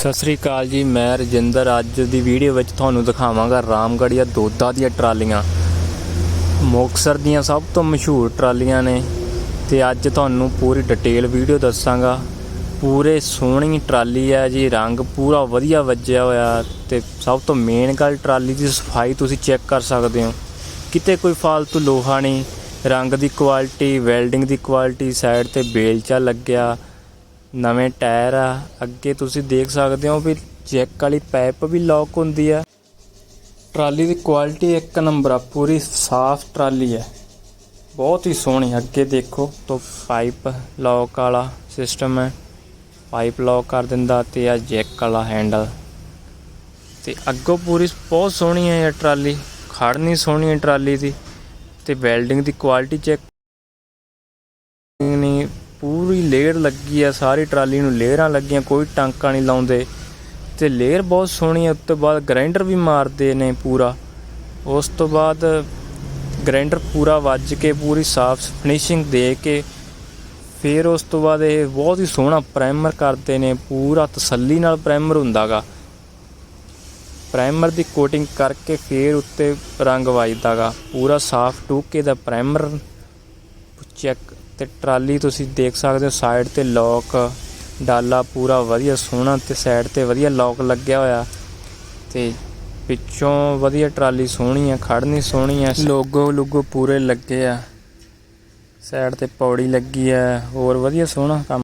ਸਤਿ ਸ੍ਰੀ ਅਕਾਲ ਜੀ, ਮੈਂ ਰਜਿੰਦਰ। ਅੱਜ ਦੀ ਵੀਡੀਓ ਵਿੱਚ ਤੁਹਾਨੂੰ ਦਿਖਾਵਾਂਗਾ ਰਾਮਗੜੀਆ ਦੋਦਾ ਦੀਆਂ ਟਰਾਲੀਆਂ। ਮੁਕਤਸਰ ਦੀਆਂ ਸਭ ਤੋਂ ਮਸ਼ਹੂਰ ਟਰਾਲੀਆਂ ਨੇ ਤੇ ਅੱਜ ਤੁਹਾਨੂੰ ਪੂਰੀ ਡਿਟੇਲ ਵੀਡੀਓ ਦੱਸਾਂਗਾ। ਪੂਰੇ ਸੋਹਣੀ ਟਰਾਲੀ ਹੈ ਜੀ, ਰੰਗ ਪੂਰਾ ਵਧੀਆ ਵੱਜਿਆ ਹੋਇਆ ਤੇ ਸਭ ਤੋਂ ਮੇਨ ਗੱਲ ਟਰਾਲੀ ਦੀ ਸਫ਼ਾਈ ਤੁਸੀਂ ਚੈੱਕ ਕਰ ਸਕਦੇ ਹੋ। ਕਿਤੇ ਕੋਈ ਫਾਲਤੂ ਲੋਹਾ ਨਹੀਂ, ਰੰਗ ਦੀ ਕੁਆਲਿਟੀ ਵੈਲਡਿੰਗ ਦੀ ਕੁਆਲਿਟੀ ਸਾਈਡ ਤੇ ਬੇਲਚਾ ਲੱਗਿਆ ਨਵੇਂ ਟਾਇਰ ਆ, ਅੱਗੇ ਤੁਸੀਂ ਦੇਖ ਸਕਦੇ ਹੋ ਵੀ ਚੈੱਕ ਵਾਲੀ ਪਾਈਪ ਵੀ ਲੌਕ ਹੁੰਦੀ ਆ। ਟਰਾਲੀ ਦੀ ਕੁਆਲਿਟੀ ਇੱਕ ਨੰਬਰ ਆ, ਪੂਰੀ ਸਾਫ਼ ਟਰਾਲੀ ਹੈ ਬਹੁਤ ਹੀ ਸੋਹਣੀ, ਅੱਗੇ ਦੇਖੋ ਤੋਂ ਪਾਈਪ ਲੌਕ ਵਾਲਾ ਸਿਸਟਮ ਹੈ ਪਾਈਪ ਲੌਕ ਕਰ ਦਿੰਦਾ ਤੇ ਆ ਜੈਕ ਵਾਲਾ ਹੈਂਡਲ ਤੇ ਅੱਗੋਂ ਪੂਰੀ ਬਹੁਤ ਸੋਹਣੀ ਹੈ ਇਹ ਟਰਾਲੀ, ਖੜਨੀ ਸੋਹਣੀ ਹੈ ਟਰਾਲੀ ਦੀ ਤੇ ਵੈਲਡਿੰਗ ਦੀ ਕੁਆਲਿਟੀ ਚੈੱਕ ਪੂਰੀ ਲੇਅਰ ਲੱਗੀ ਆ, ਸਾਰੀ ਟਰਾਲੀ ਨੂੰ ਲੇਅਰਾਂ ਲੱਗੀਆਂ, ਕੋਈ ਟਾਂਕਾ ਨਹੀਂ ਲਾਉਂਦੇ। ਤੇ ਲੇਅਰ ਬਹੁਤ ਸੋਹਣੀ ਹੈ ਉਸ ਤੋਂ ਬਾਅਦ ਗ੍ਰਾਈਂਡਰ ਵੀ ਮਾਰਦੇ ਨੇ ਪੂਰਾ। ਉਸ ਤੋਂ ਬਾਅਦ ਗ੍ਰਾਈਂਡਰ ਪੂਰਾ ਵੱਜ ਕੇ, ਪੂਰੀ ਸਾਫ਼ ਫਿਨਿਸ਼ਿੰਗ ਦੇ ਕੇ, ਫਿਰ ਉਸ ਤੋਂ ਬਾਅਦ ਇਹ ਬਹੁਤ ਹੀ ਸੋਹਣਾ ਪ੍ਰਾਈਮਰ ਕਰਦੇ ਨੇ, ਪੂਰਾ ਤਸੱਲੀ ਨਾਲ ਪ੍ਰਾਈਮਰ ਹੁੰਦਾਗਾ। ਪ੍ਰਾਈਮਰ ਦੀ ਕੋਟਿੰਗ ਕਰਕੇ ਫਿਰ ਉੱਤੇ ਰੰਗ ਵੱਜਦਾਗਾ, ਪੂਰਾ ਸਾਫ਼ ਟੂਕੇ ਦਾ ਪ੍ਰਾਈਮਰ ਚੈੱਕ ਤੇ ਟਰਾਲੀ ਤੁਸੀਂ ਦੇਖ ਸਕਦੇ ਹੋ ਸਾਈਡ ਤੇ ਲੋਕ ਡਾਲਾ ਪੂਰਾ ਵਧੀਆ ਸੋਹਣਾ ਤੇ ਸਾਈਡ ਤੇ ਵਧੀਆ ਲੋਕ ਲੱਗਿਆ ਹੋਇਆ। ਤੇ ਪਿੱਛੋਂ ਵਧੀਆ ਟਰਾਲੀ ਸੋਹਣੀ ਆ ਖੜਨੀ ਸੋਹਣੀ ਆ, ਲੋਗੋ ਲੁਗੋ ਪੂਰੇ ਲੱਗੇ ਆ। ਸਾਈਡ ਤੇ ਪੌੜੀ ਲੱਗੀ ਆ, ਹੋਰ ਵਧੀਆ ਸੋਹਣਾ ਕੰਮ